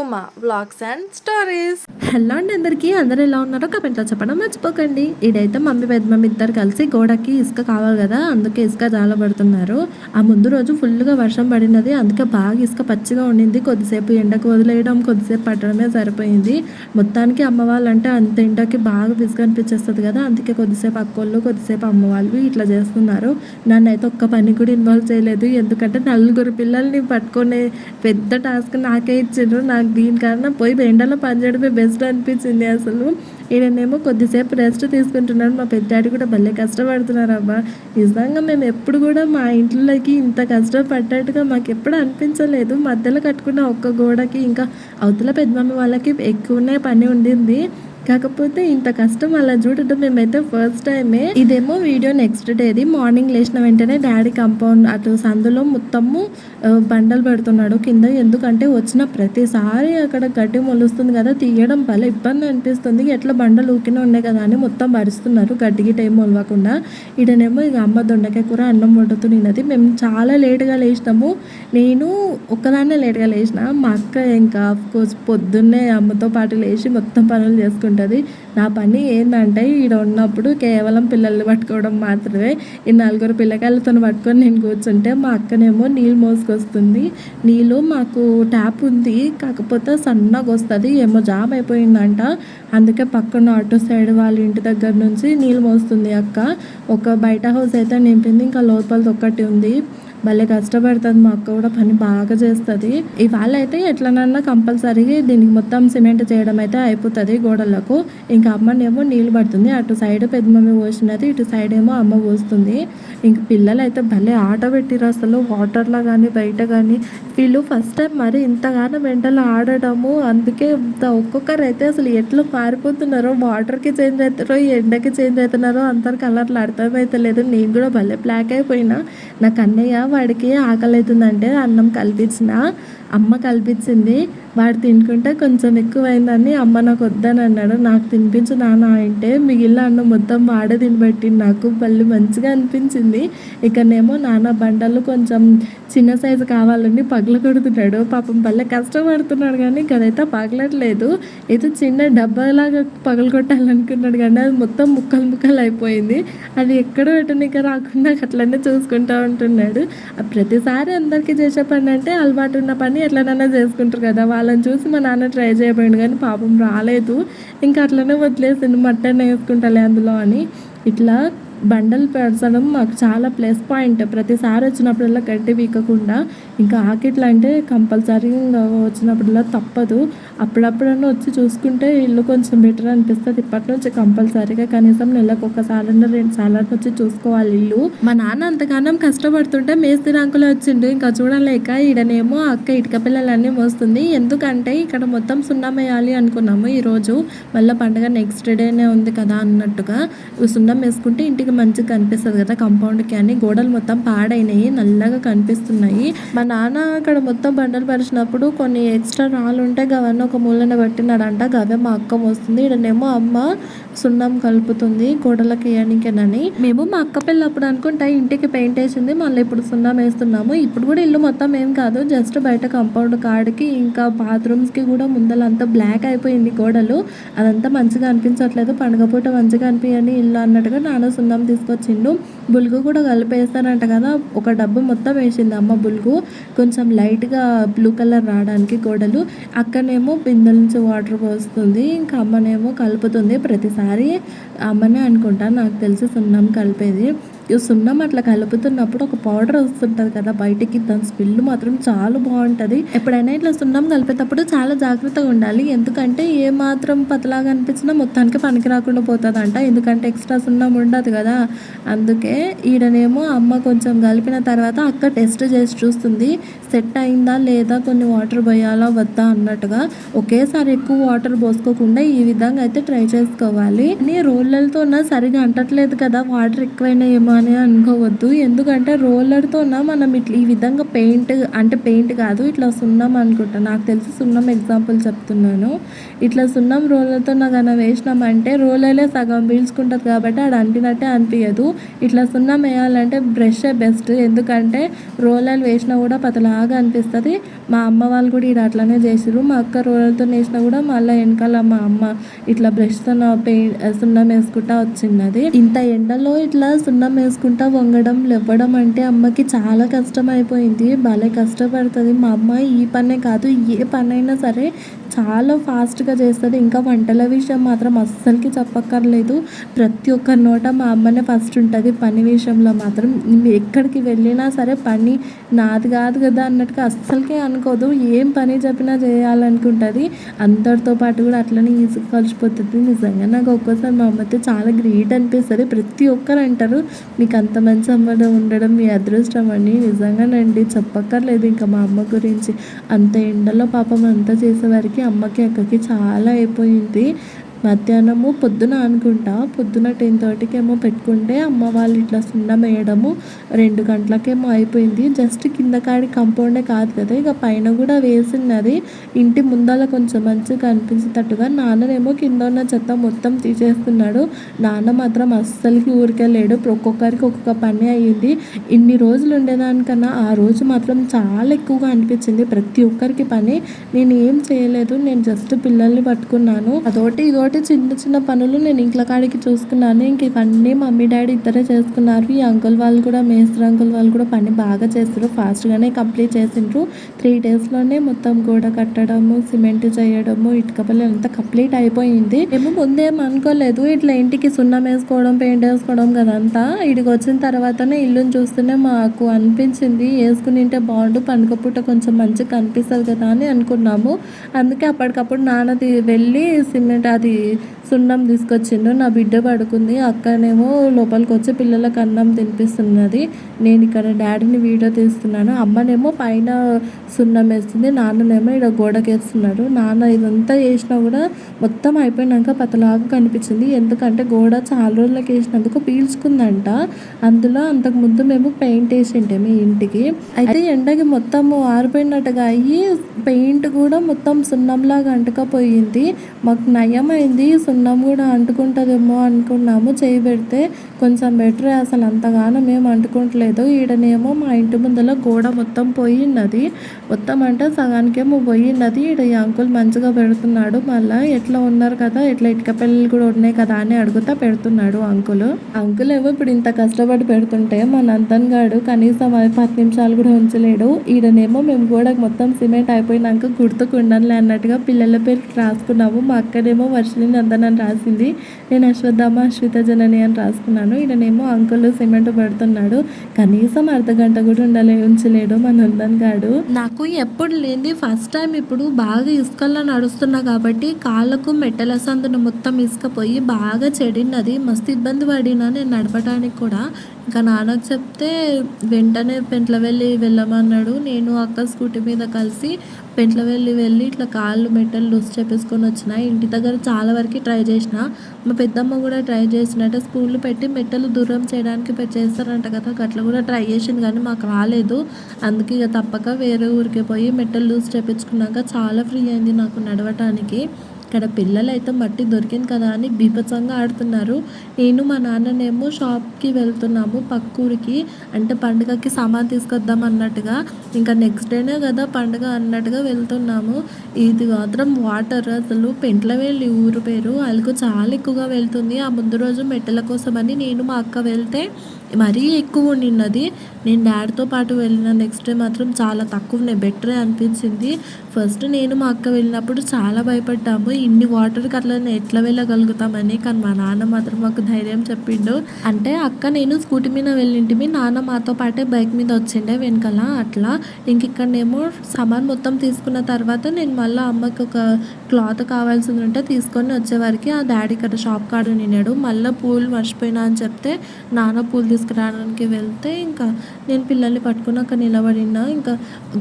Uma blogs and stories. Hello అండి అందరికీ అందరూ ఎలా ఉన్నారో కమెంట్లో చెప్పడం మర్చిపోకండి. ఇదైతే మమ్మీ పెద్ద మమ్మీ ఇద్దరు కలిసి గోడకి ఇసుక కావాలి కదా అందుకే ఇసుక చాలా పడుతున్నారు. ఆ ముందు రోజు ఫుల్గా వర్షం పడినది అందుకే బాగా ఇసుక పచ్చిగా ఉండింది. కొద్దిసేపు ఎండకు వదిలేయడం కొద్దిసేపు పట్టడమే సరిపోయింది. మొత్తానికి అమ్మ అంటే అంత ఎండకి బాగా విసుగు అనిపించేస్తుంది కదా అందుకే కొద్దిసేపు అక్కోళ్ళు కొద్దిసేపు అమ్మ వాళ్ళు ఇట్లా చేస్తున్నారు. నన్నైతే ఒక్క పని కూడా ఇన్వాల్వ్ చేయలేదు ఎందుకంటే నలుగురు పిల్లల్ని పట్టుకునే పెద్ద టాస్క్ నాకే ఇచ్చిండ్రు నాకు దీని కారణం పోయి ఎండలో పనిచేయడమే బెస్ట్ అనిపించింది అసలు. ఈయనేమో కొద్దిసేపు రెస్ట్ తీసుకుంటున్నాడు. మా పెద్దాడి కూడా భలే కష్టపడుతున్నారు అబ్బా నిజంగా మేము ఎప్పుడు కూడా మా ఇంట్లోకి ఇంత కష్టపడ్డట్టుగా మాకు ఎప్పుడు అనిపించలేదు. మధ్యలో కట్టుకున్న ఒక్క గోడకి ఇంకా అవతల పెద్దమమ్మ వాళ్ళకి ఎక్కువనే పని ఉండింది. కాకపోతే ఇంత కష్టం అలా చూడటం మేమైతే ఫస్ట్ టైమే ఇదేమో వీడియో నెక్స్ట్ డేది మార్నింగ్ లేచిన వెంటనే డాడీ కంపౌండ్ అటు సందులో మొత్తము బండలు పెడుతున్నాడు. కింద ఎందుకంటే వచ్చిన ప్రతిసారి అక్కడ గడ్డి మొలుస్తుంది కదా తీయడం భలే ఇబ్బంది అనిపిస్తుంది. ఎట్లా బండలు ఊకినే ఉన్నాయి కదా అని మొత్తం భరిస్తున్నారు. గడ్డి గిట్ట ఏం మొలవకుండా. ఈడనేమో ఇక అమ్మ దొండకాయ కూర అన్నం వండుతూ మేము చాలా లేట్గా లేచినాము. నేను ఒక్కదాన్నే లేట్గా లేచిన. మా అక్క ఇంకా కోర్స్ పొద్దున్నే అమ్మతో పాటు లేచి మొత్తం పనులు ఉంటుంది. నా పని ఏంటంటే ఈడ ఉన్నప్పుడు కేవలం పిల్లల్ని పట్టుకోవడం మాత్రమే. ఈ నలుగురు పిల్లకాయలతో పట్టుకొని నేను కూర్చుంటే మా అక్కనేమో నీళ్ళు మోసుకొస్తుంది. నీళ్ళు మాకు ట్యాప్ ఉంది. కాకపోతే సన్నగా వస్తుంది. ఏమో జామ్ అయిపోయిందంట. అందుకే పక్కన అటు సైడ్ వాళ్ళ ఇంటి దగ్గర నుంచి నీళ్ళు మోస్తుంది అక్క. ఒక బయట హౌస్ అయితే నింపింది. ఇంకా లోపలది ఒక్కటి ఉంది. భలే కష్టపడుతుంది. మా అక్క కూడా పని బాగా చేస్తుంది. ఇవాళ అయితే ఎట్లనన్నా కంపల్సరీ దీనికి మొత్తం సిమెంట్ చేయడం అయితే అయిపోతుంది గోడలకు. ఇంకా అమ్మనేమో నీళ్ళు పడుతుంది. అటు సైడ్ పెద్ద మమ్మీ పోసినది ఇటు సైడ్ ఏమో అమ్మ పోస్తుంది. ఇంక పిల్లలు అయితే భలే ఆట పెట్టిరు అసలు. వాటర్లో కానీ బయట కానీ వీళ్ళు ఫస్ట్ టైం మరి ఇంతగానో వెంటలో ఆడటము అందుకే ఒక్కొక్కరు అయితే అసలు ఎట్లా మారిపోతున్నారో వాటర్కి చేంజ్ అవుతారో ఎండకి చేంజ్ అవుతున్నారో అందరు కలర్లు అర్థమైతలేదు. నేను కూడా భలే బ్లాక్ అయిపోయినా. నాకు అన్నయ్య వాడికి ఆకలి అవుతుందంటే అన్నం కల్పించిన అమ్మ కల్పించింది వాడు తినుకుంటే కొంచెం ఎక్కువైందని అమ్మ నాకు వద్దని అన్నాడు. నాకు తినిపించు నాన్న అంటే మిగిలిన అన్నం మొత్తం వాడే తినబెట్టింది నాకు పళ్ళు మంచిగా అనిపించింది. ఇక్కడనేమో నాన్న బండలు కొంచెం చిన్న సైజు కావాలని పగల కొడుతున్నాడు. పాపం పల్లె కష్టపడుతున్నాడు కానీ అదైతే పగలట్లేదు. ఏదో చిన్న డబ్బాలాగా పగలు కొట్టాలనుకున్నాడు కానీ అది మొత్తం ముక్కలు ముక్కలు అయిపోయింది. అది ఎక్కడ పెట్టనిక రాకుండా అట్లనే చూసుకుంటా ఉంటున్నాడు. ప్రతిసారి అందరికీ చేసే పని అంటే అలవాటు ఉన్న పని ఎట్లనైనా చేసుకుంటారు కదా. వాళ్ళని చూసి మా నాన్న ట్రై చేయబోయింది కానీ పాపం రాలేదు. ఇంకా అట్లనే వదిలేసింది మట్టనే వేసుకుంటాలే అందులో అని. ఇట్లా బండలు పెరచడం మాకు చాలా ప్లస్ పాయింట్. ప్రతిసారి వచ్చినప్పుడల్లా గడ్డి వీకకుండా ఇంకా ఆకిట్లా అంటే కంపల్సరీ వచ్చినప్పుడల్లా తప్పదు. అప్పుడప్పుడన్నా వచ్చి చూసుకుంటే ఇల్లు కొంచెం బెటర్ అనిపిస్తుంది. ఇప్పటి నుంచి కంపల్సరీగా కనీసం నెలకు ఒకసారి రెండు సార్లు వచ్చి చూసుకోవాలి ఇల్లు. మా నాన్న అంతగానం కష్టపడుతుంటే మేస్త్రి అంకులు వచ్చిండు. ఇంకా చూడలేక ఈడనేమో అక్క ఇటుక పిల్లలన్నీ మోస్తుంది. ఎందుకంటే ఇక్కడ మొత్తం సున్నం వేయాలి అనుకున్నాము ఈరోజు. మళ్ళీ పండగ నెక్స్ట్ డేనే ఉంది కదా అన్నట్టుగా సున్నం వేసుకుంటే ఇంటికి మంచిగా కనిపిస్తుంది కదా కాంపౌండ్కి అని గోడలు మొత్తం పాడైనాయి నల్లగా కనిపిస్తున్నాయి. మా నాన్న అక్కడ మొత్తం బండలు పరిచినప్పుడు కొన్ని ఎక్స్ట్రా రాళ్ళు ఉంటే గవన్నీ ఒక మూలన పెట్టినాడంట గవే మా అక్క మోస్తుంది. ఈడనేమో అమ్మ సున్నం కలుపుతుంది గోడలకి వేయడానికేనని మేము మా అక్క పిల్లప్పుడు అనుకుంటా ఇంటికి పెయింట్ వేసింది మళ్ళీ ఇప్పుడు సున్నం వేస్తున్నాము. ఇప్పుడు కూడా ఇల్లు మొత్తం ఏం కాదు జస్ట్ బయట కాంపౌండ్ కాడికి ఇంకా బాత్రూమ్స్కి కూడా ముందలంతా బ్లాక్ అయిపోయింది గోడలు. అదంతా మంచిగా అనిపించట్లేదు పండుగ పూట మంచిగా అనిపించని ఇల్లు అన్నట్టుగా నాన్న సున్నం తీసుకొచ్చిండు. బుల్గు కూడా కలిపేస్తానంట కదా. ఒక డబ్బు మొత్తం వేసింది అమ్మ బుల్గు. కొంచెం లైట్గా బ్లూ కలర్ రావడానికి గోడలు. అక్కనేమో బిందెల నుంచి వాటర్ పోస్తుంది. ఇంకా అమ్మనేమో కలుపుతుంది. ప్రతిసారి అమ్మనే అనుకుంటా. నాకు తెలిసి సున్నం కలిపేది. ఈ సున్నం అట్లా కలుపుతున్నప్పుడు ఒక పౌడర్ వస్తుంటుంది కదా బయటికి దాని స్మెల్ మాత్రం చాలా బాగుంటుంది. ఎప్పుడైనా ఇట్లా సున్నం కలిపేటప్పుడు చాలా జాగ్రత్తగా ఉండాలి. ఎందుకంటే ఏ మాత్రం పతలాగా అనిపించినా మొత్తానికి పనికి రాకుండా పోతుందంట. ఎందుకంటే ఎక్స్ట్రా సున్నం ఉండదు కదా. అందుకే ఈడనేమో అమ్మ కొంచెం కలిపిన తర్వాత అక్క టెస్ట్ చేసి చూస్తుంది. సెట్ అయిందా లేదా కొన్ని వాటర్ పోయాలా వద్దా అన్నట్టుగా. ఒకేసారి ఎక్కువ వాటర్ పోసుకోకుండా ఈ విధంగా అయితే ట్రై చేసుకోవాలి. నీ రోళ్ళతో సరిగా అంటట్లేదు కదా. వాటర్ ఎక్కువైనా ఏమో అని అనుకోవద్దు. ఎందుకంటే రోలర్తోన మనం ఇట్లా ఈ విధంగా పెయింట్ అంటే పెయింట్ కాదు ఇట్లా సున్నం అనుకుంటా. నాకు తెలిసి సున్నం ఎగ్జాంపుల్ చెప్తున్నాను. ఇట్లా సున్నం రోలర్తో కన్నా వేసినామంటే రోలర్లే సగం పీల్చుకుంటుంది కాబట్టి అది అంటినట్టే అనిపించదు ఇట్లా సున్నం వేయాలంటే బ్రష్ బెస్ట్ ఎందుకంటే రోలర్లు వేసినా కూడా పతలాగా అనిపిస్తుంది. మా అమ్మ వాళ్ళు కూడా ఇక్కడ అట్లానే చేసిర్రు. మా అక్క రోలర్తో వేసినా కూడా మళ్ళీ వెనకాల మా అమ్మ ఇట్లా బ్రష్తో పెయింట్ సున్నం వేసుకుంటా వచ్చింది. ఇంత ఎండలో ఇట్లా సున్నం చేసుకుంటా వంగడం లేవ్వడం అంటే అమ్మకి చాలా కష్టం అయిపోయింది. భలే కష్టపడుతుంది మా అమ్మ. ఈ పనే కాదు ఏ పనైనా సరే చాలా ఫాస్ట్గా చేస్తుంది. ఇంకా వంటల విషయం మాత్రం అస్సలకి చెప్పక్కర్లేదు. ప్రతి ఒక్క నోట మా అమ్మనే ఫస్ట్ ఉంటుంది. పని విషయంలో మాత్రం ఎక్కడికి వెళ్ళినా సరే పని నాది కాదు కదా అన్నట్టుగా అస్సలకే అనుకోదు. ఏం పని చెప్పినా చేయాలనుకుంటుంది. అందరితో పాటు కూడా అట్లనే ఈజీగా కలిసిపోతుంది. నిజంగా నాకు ఒక్కోసారి మా అమ్మతో చాలా గ్రేట్ అనిపిస్తుంది. ప్రతి ఒక్కరు అంటారు మీకు అంత మంచి అమ్మ ఉండడం మీ అదృష్టం అని. నిజంగానండి చెప్పక్కర్లేదు. ఇంకా మా అమ్మ గురించి అంత ఎండలో పాపం అంతా చేసేవారికి అమ్మకి అక్కకి చాలా అయిపోయింది. మధ్యాహ్నము పొద్దున అనుకుంటా. పొద్దున టెన్ థర్టీకి ఏమో పెట్టుకుంటే అమ్మ వాళ్ళు ఇట్లా సున్నం వేయడము రెండు గంటలకేమో అయిపోయింది. జస్ట్ కింద కాడి కంపౌండే కాదు కదా ఇక పైన కూడా వేసినది ఇంటి ముందర కొంచెం మంచిగా కనిపించేటట్టుగా నాన్ననేమో కింద ఉన్న చెత్త మొత్తం తీసేస్తున్నాడు. నాన్న మాత్రం అస్సలకి ఊరికెళ్ళాడు ఒక్కొక్కరికి ఒక్కొక్క పని అయ్యింది. ఇన్ని రోజులు ఉండేదానికన్నా ఆ రోజు మాత్రం చాలా ఎక్కువగా అనిపించింది. ప్రతి ఒక్కరికి పని. నేను ఏం చేయలేదు. నేను జస్ట్ పిల్లల్ని పట్టుకున్నాను. అదోటి అదొకటి కాబట్టి చిన్న చిన్న పనులు నేను ఇంట్లో కాడికి చూసుకున్నాను. ఇంక ఇవన్నీ మమ్మీ డాడీ ఇద్దరే చేసుకున్నారు ఈ అంకుల్ వాళ్ళు కూడా మేస్త్రి అంకుల్ వాళ్ళు కూడా పని బాగా చేస్తారు. ఫాస్ట్గానే కంప్లీట్ చేసిండ్రు. త్రీ డేస్లోనే మొత్తం గోడ కట్టడము సిమెంట్ చేయడము ఇటుక పల్లె అంతా కంప్లీట్ అయిపోయింది. ఏమో ముందేం అనుకోలేదు. ఇట్లా ఇంటికి సున్నం వేసుకోవడం పెయింట్ వేసుకోవడం కదంతా. ఇడికి వచ్చిన తర్వాతనే ఇల్లుని చూస్తూనే మాకు అనిపించింది. వేసుకుని ఉంటే బాగుండు పండుగ పూట కొంచెం మంచిగా కనిపిస్తుంది కదా అని అనుకున్నాము. అందుకే అప్పటికప్పుడు నాన్నది వెళ్ళి సిమెంట్ అది సున్నం తీసుకొచ్చిండు నా బిడ్డ పడుకుంది అక్కనేమో లోపలికి వచ్చి పిల్లలకు అన్నం తినిపిస్తున్నది. నేను ఇక్కడ డాడీని వీడియో తీస్తున్నాను. అమ్మనేమో పైన సున్నం వేస్తుంది నాన్ననేమో ఇక్కడ గోడకేస్తున్నాడు. నాన్న ఇదంతా వేసినా కూడా మొత్తం అయిపోయినాక పతలాగా కనిపించింది. ఎందుకంటే గోడ చాలా రోజులకి వేసినందుకు పీల్చుకుందంట. అందులో అంతకు ముందు మేము పెయింట్ వేసిండే మీ ఇంటికి. అయితే ఎండకి మొత్తం ఆరిపోయినట్టుగా అయ్యి పెయింట్ కూడా మొత్తం సున్నంలాగా అంటుకపోయింది. మాకు నయమైంది. సున్నం కూడా అంటుకుంటుందేమో అనుకున్నాము. చేయి పెడితే కొంచెం బెటర్ అసలు అంతగానో మేము అంటుకుంటలేదు. ఈడనేమో మా ఇంటి ముందర గోడ మొత్తం పోయినది మొత్తం అంటే సగానికేమో పోయినది ఈడ ఈ అంకుల్ మంచిగా పెడుతున్నాడు. మళ్ళీ ఎట్లా ఉన్నారు కదా ఇట్లా ఇటుక పిల్లలు కూడా ఉన్నాయి కదా అని అడుగుతా పెడుతున్నాడు అంకుల్ అంకుల్ ఏమో ఇప్పుడు ఇంత కష్టపడి పెడుతుంటే మా నందన్ గాడు కనీసం అది పది నిమిషాలు కూడా ఉంచలేడు. ఈడనేమో మేము గోడకు మొత్తం సిమెంట్ అయిపోయినాక గుర్తుకుండాలి అన్నట్టుగా పిల్లల పేరు రాసుకున్నాము. మా అక్కనేమో వర్షం నందన్ అని రాసింది. నేను అశ్వత్థామ అశ్వితజనని అని రాసుకున్నాను. ఈయననేమో అంకుల్ సిమెంట్ పడుతున్నాడు. కనీసం అర్ధ గంట కూడా ఉండలే ఉంచలేడు మా నందన్ గాడు. నాకు ఎప్పుడు లేని ఫస్ట్ టైం ఇప్పుడు బాగా ఇసుకల్లో నడుస్తున్నా కాబట్టి కాళ్ళకు మెట్టల సందును మొత్తం ఇసుకపోయి బాగా చెడినది. మస్తు ఇబ్బంది పడినా నేను నడపడానికి కూడా. ఇంకా నాన్నకు చెప్తే వెంటనే పెంట్ల వెళ్ళి వెళ్ళమన్నాడు. నేను అక్క స్కూటీ మీద కలిసి పెంట్ల వెళ్ళి వెళ్ళి ఇట్లా కాళ్ళు మెట్టలు లూజ్ చేపించుకొని వచ్చిన ఇంటి దగ్గర చాలా వరకు ట్రై చేసిన. మా పెద్దమ్మ కూడా ట్రై చేసినట్టు స్పూన్లు పెట్టి మెట్టలు దూరం చేయడానికి చేస్తారంట కదా అట్లా కూడా ట్రై చేసింది కానీ మాకు రాలేదు. అందుకే ఇక తప్పక వేరే ఊరికి పోయి మెట్టలు లూజ్ చేపించుకున్నాక చాలా ఫ్రీ అయింది నాకు నడవటానికి. ఇక్కడ పిల్లలు అయితే మట్టి దొరికింది కదా అని బీభత్సంగా ఆడుతున్నారు. నేను మా నాన్ననేమో షాప్కి వెళ్తున్నాము పక్కూరికి అంటే పండుగకి సామాన్ తీసుకొద్దాం అన్నట్టుగా. ఇంకా నెక్స్ట్ డేనే కదా పండుగ అన్నట్టుగా వెళ్తున్నాము. ఇది మాత్రం వాటర్ అసలు పెంట్లవేలి ఊరు పేరు. అలకు చాలా ఎక్కువగా వెళ్తుంది. ఆ ముందు రోజు మెట్టల కోసమని నేను మా అక్క వెళ్తే మరీ ఎక్కువ ఉండినది నేను డాడీతో పాటు వెళ్ళిన నెక్స్ట్ డే మాత్రం చాలా తక్కువనే బెటరే అనిపించింది. ఫస్ట్ నేను మా అక్క వెళ్ళినప్పుడు చాలా భయపడ్డాము. ఇన్ని వాటర్కి అట్లా ఎట్లా వెళ్ళగలుగుతామని కానీ మా నాన్న మాత్రం మాకు ధైర్యం చెప్పిండు. అంటే అక్క నేను స్కూటీ మీద వెళ్ళింటిమి నాన్న మాతో పాటే బైక్ మీద వచ్చిండే వెనకాల అట్లా. ఇంక ఇక్కడనేమో సామాన్ మొత్తం తీసుకున్న తర్వాత నేను మళ్ళీ అమ్మకి ఒక క్లాత్ కావాల్సింది ఉంటే తీసుకొని వచ్చేవారికి ఆ డాడీ ఇక్కడ షాప్ కాడ నిన్నాడు మళ్ళీ పూలు మర్చిపోయినా అని చెప్తే నాన్న పూలు తీసుకురావడానికి వెళ్తే ఇంకా నేను పిల్లల్ని పట్టుకుని అక్కడ నిలబడిన ఇంకా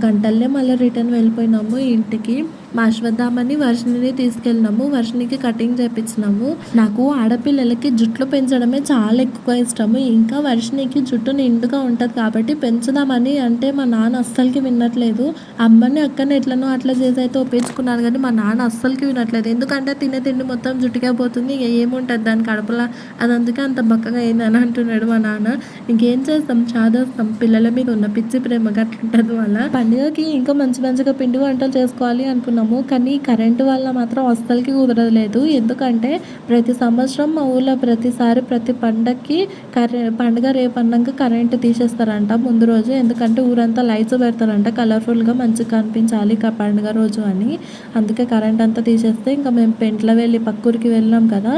గంటల్లే మళ్ళీ రిటర్న్ వెళ్ళిపోయినాము ఇంటికి. మా అశ్వత్థామని వర్షిణిని తీసుకెళ్ళినాము. వర్షిణికి కటింగ్ చేపించినాము నాకు ఆడపిల్లలకి జుట్లు పెంచడమే చాలా ఎక్కువ ఇష్టము. ఇంకా వర్షిణికి జుట్టు నిండుగా ఉంటుంది కాబట్టి పెంచుదామని అంటే మా నాన్న అస్సలకి వినట్లేదు. అమ్మని అక్కని ఎట్లనో అట్లా చేసి అయితే ఒప్పించుకున్నాను కానీ మా నాన్న అస్సలకి వినట్లేదు. ఎందుకంటే తినే తిండి మొత్తం జుట్టుకే పోతుంది. ఇక ఏముంటుంది? దాని కడుపులో అది అందుకే అంత బక్కగా అయిందని అంటున్నాడు మా నాన్న. ఇంకేం చేస్తాం? చాదేస్తాం. పిల్లల మీద ఉన్న పిచ్చి ప్రేమ గట్లుంటుంది వల్ల పండుగకి ఇంకా మంచి మంచిగా పిండి వంటలు చేసుకోవాలి అనుకున్నాను అనుకున్నాము. కానీ కరెంటు వల్ల మాత్రం అస్సలకి కుదరలేదు ఎందుకంటే ప్రతి సంవత్సరం మా ఊళ్ళో ప్రతిసారి ప్రతి పండగకి కరె పండగ రేపు అన్నాక కరెంటు తీసేస్తారంట ముందు రోజు. ఎందుకంటే ఊరంతా లైట్స్ పెడతారంట. కలర్ఫుల్గా మంచిగా కనిపించాలి ఇక పండుగ రోజు అని. అందుకే కరెంట్ అంతా తీసేస్తే ఇంకా మేము పెంట్లో వెళ్ళి పక్కూరికి వెళ్ళినాం కదా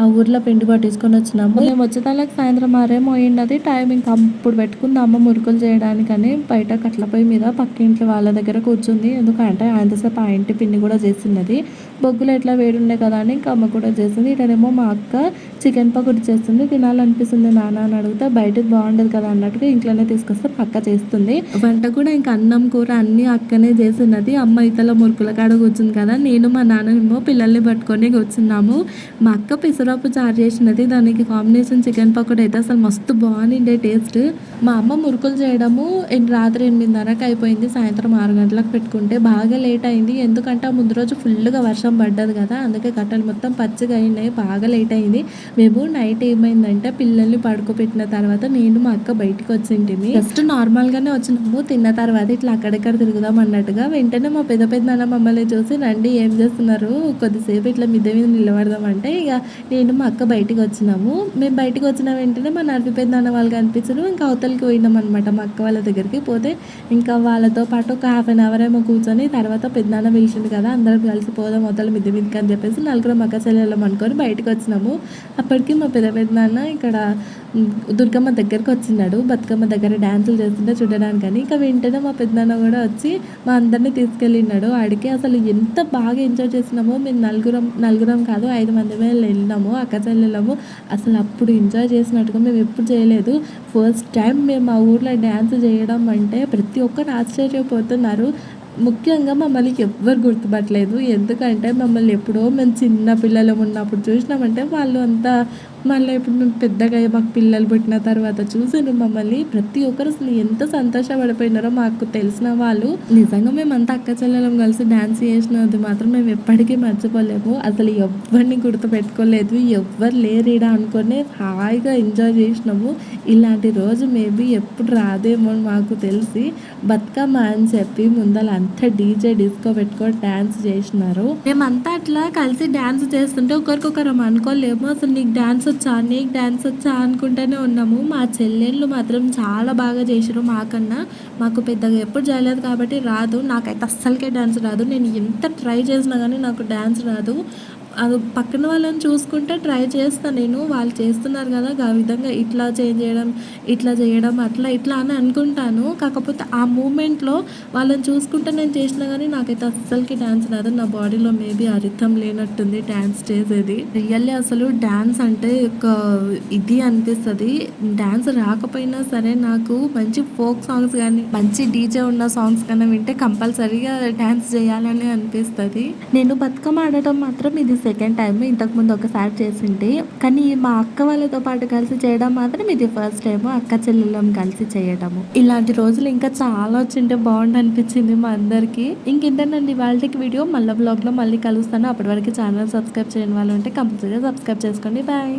ఆ ఊర్లో పిండి పట్టించుకొని వచ్చినాము. మేము వచ్చేదానికి సాయంత్రం ఆరేమో అయింది టైం ఇంకా అప్పుడు పెట్టుకుంది అమ్మ మురుకులు చేయడానికని బయట కట్ల పొయ్యి మీద పక్కింట్లో వాళ్ళ దగ్గర కూర్చుంది. ఎందుకంటే అంతసేపు ఆ ఇంటి పిన్ని కూడా చేస్తున్నది. బొగ్గులు ఎట్లా వేడుండే కదా అని ఇంకా అమ్మ కూడా చేసింది. ఇటనేమో మా అక్క చికెన్ పకోడీ చేస్తుంది తినాలనిపిస్తుంది నాన్న అని అడిగితే బయటకు బాగుండదు కదా అన్నట్టుగా ఇంట్లోనే తీసుకొస్తే పక్క చేస్తుంది. వంట కూడా ఇంకా అన్నం కూర అన్నీ అక్కనే చేసినది అమ్మ ఇతల మురుకుల కాడ కూర్చుంది కదా నేను మా నాన్నమో పిల్లల్ని పట్టుకొని కూర్చున్నాము. మా అక్క పిసరప్పు చారు చేసినది దానికి కాంబినేషన్ చికెన్ పకోడీ అయితే అసలు మస్తు బాగుండే టేస్ట్. మా అమ్మ మురుకులు చేయడము రాత్రి ఎనిమిదిన్నరకు అయిపోయింది సాయంత్రం ఆరు గంటలకు పెట్టుకుంటే బాగా లేట్ అయింది. ఎందుకంటే ఆ ముందు రోజు ఫుల్గా వర్షం పడ్డది కదా అందుకే కట్టలు మొత్తం పచ్చిగా అయినాయి బాగా లేట్ అయింది. మేము నైట్ ఏమైందంటే పిల్లల్ని పడుకోబెట్టిన తర్వాత నేను మా అక్క బయటకు వచ్చింటిమి. జస్ట్ నార్మల్గానే వచ్చినాము తిన్న తర్వాత ఇట్లా అక్కడెక్కడ తిరుగుదాం అన్నట్టుగా వెంటనే మా పెద్ద పెద్ద నాన్న మమ్మల్ని చూసి రండి ఏం చేస్తున్నారు? కొద్దిసేపు ఇట్లా మిద్దె మీద నిలబడదాం అంటే ఇక నేను మా అక్క బయటికి వచ్చినాము. మేము బయటికి వచ్చిన వెంటనే మా నడిపి పెద్ద నాన్న వాళ్ళు కనిపించరు ఇంకా అవతలకి పోయినాం అనమాట మా అక్క వాళ్ళ దగ్గరికి. పోతే ఇంకా వాళ్ళతో పాటు ఒక హాఫ్ అన్ అవర్ ఏమో కూర్చొని తర్వాత పెద్దనాన్న పిలిచిండు కదా అందరం కలిసి అవతల మిద్దె మీదకి అని చెప్పేసి నలుగురం అక్క చెల్లెళ్ళం అనుకొని బయటకు వచ్చినాము. అప్పటికి మా పెద్ద నాన్న ఇక్కడ దుర్గమ్మ దగ్గరకు వచ్చినాడు. బతుకమ్మ దగ్గర డ్యాన్సులు చేస్తుంటే చూడడానికని. ఇంకా వెంటనే మా పెద్దనాన్న కూడా వచ్చి మా అందరినీ తీసుకెళ్ళినాడు. ఆడికి అసలు ఎంత బాగా ఎంజాయ్ చేసినామో మేము నలుగురం నలుగురం కాదు ఐదు మంది మీద వెళ్ళినాము అక్క చెల్లెళ్ళము. అసలు అప్పుడు ఎంజాయ్ చేసినట్టుగా మేము ఎప్పుడు చేయలేదు. ఫస్ట్ టైం మేము మా ఊర్లో డ్యాన్స్ చేయడం అంటే ప్రతి ఒక్కరు ఆశ్చర్యపోతున్నారు. ముఖ్యంగా మమ్మల్ని ఎవ్వరు గుర్తుపట్టలేదు. ఎందుకంటే మమ్మల్ని ఎప్పుడో మేము చిన్న పిల్లలు ఉన్నప్పుడు చూసినామంటే వాళ్ళు అంతా మళ్ళీ ఇప్పుడు మేము పెద్దగా మాకు పిల్లలు పుట్టిన తర్వాత చూసాను మమ్మల్ని ప్రతి ఒక్కరు అసలు ఎంత సంతోషపడిపోయినారో మాకు తెలిసిన వాళ్ళు. నిజంగా మేము అంతా అక్క చెల్లెలం కలిసి డ్యాన్స్ చేసినది మాత్రం మేము ఎప్పటికీ మర్చిపోలేము. అసలు ఎవరిని గుర్తుపెట్టుకోలేదు ఎవ్వరు లేరీడా అనుకొని హాయిగా ఎంజాయ్ చేసినాము. ఇలాంటి రోజు మేబీ ఎప్పుడు రాదేమో అని మాకు తెలిసి బతుకమ్మ అని చెప్పి ముందల అంతా డీజే డిస్కో పెట్టుకొని డ్యాన్స్ చేసినారు. మేమంతా అట్లా కలిసి డ్యాన్స్ చేస్తుంటే ఒకరికొకరం అనుకోలేము. అసలు నీకు డ్యాన్స్ వచ్చా నీకు డ్యాన్స్ వచ్చా అనుకుంటూనే ఉన్నాము. మా చెల్లెళ్ళు మాత్రం చాలా బాగా చేసారు మాకన్నా. మాకు పెద్దగా ఎప్పుడు చేయలేదు కాబట్టి రాదు. నాకైతే అస్సలకే డ్యాన్స్ రాదు. నేను ఎంత ట్రై చేసినా కానీ నాకు డ్యాన్స్ రాదు. అది పక్కన వాళ్ళని చూసుకుంటే ట్రై చేస్తాను నేను. వాళ్ళు చేస్తున్నారు కదా ఆ విధంగా ఇట్లా చేంజ్ చేయడం ఇట్లా చేయడం అట్లా ఇట్లా అని అనుకుంటాను. కాకపోతే ఆ మూమెంట్లో వాళ్ళని చూసుకుంటే నేను చేసినా కానీ నాకైతే అస్సలకి డ్యాన్స్ రాదు. నా బాడీలో మేబీ అరిథం లేనట్టుంది డ్యాన్స్ చేసేది. రియల్లీ అసలు డ్యాన్స్ అంటే ఒక ఇది అనిపిస్తుంది. డ్యాన్స్ రాకపోయినా సరే నాకు మంచి ఫోక్ సాంగ్స్ కానీ మంచి డీజే ఉన్న సాంగ్స్ కానీ వింటే కంపల్సరీగా డ్యాన్స్ చేయాలని అనిపిస్తుంది. నేను బతుకమ్మ ఆడటం మాత్రం ఇది సెకండ్ టైం ఇంతకుముందు ఒకసారి చేసింది. కానీ మా అక్క వాళ్ళతో పాటు కలిసి చేయడం మాత్రం ఇది ఫస్ట్ టైం అక్క చెల్లెళ్ళం కలిసి చేయడము. ఇలాంటి రోజులు ఇంకా చాలా వచ్చింటే బాగుండు అనిపించింది మా అందరికి. ఇంకేంటండి వాళ్ళకి వీడియో మళ్ళీ బ్లాగ్లో మళ్ళీ కలుస్తాను. అప్పటి వరకు ఛానల్ సబ్స్క్రైబ్ చేయని వాళ్ళు ఉంటే కంపల్సరీగా సబ్స్క్రైబ్ చేసుకోండి. బాయ్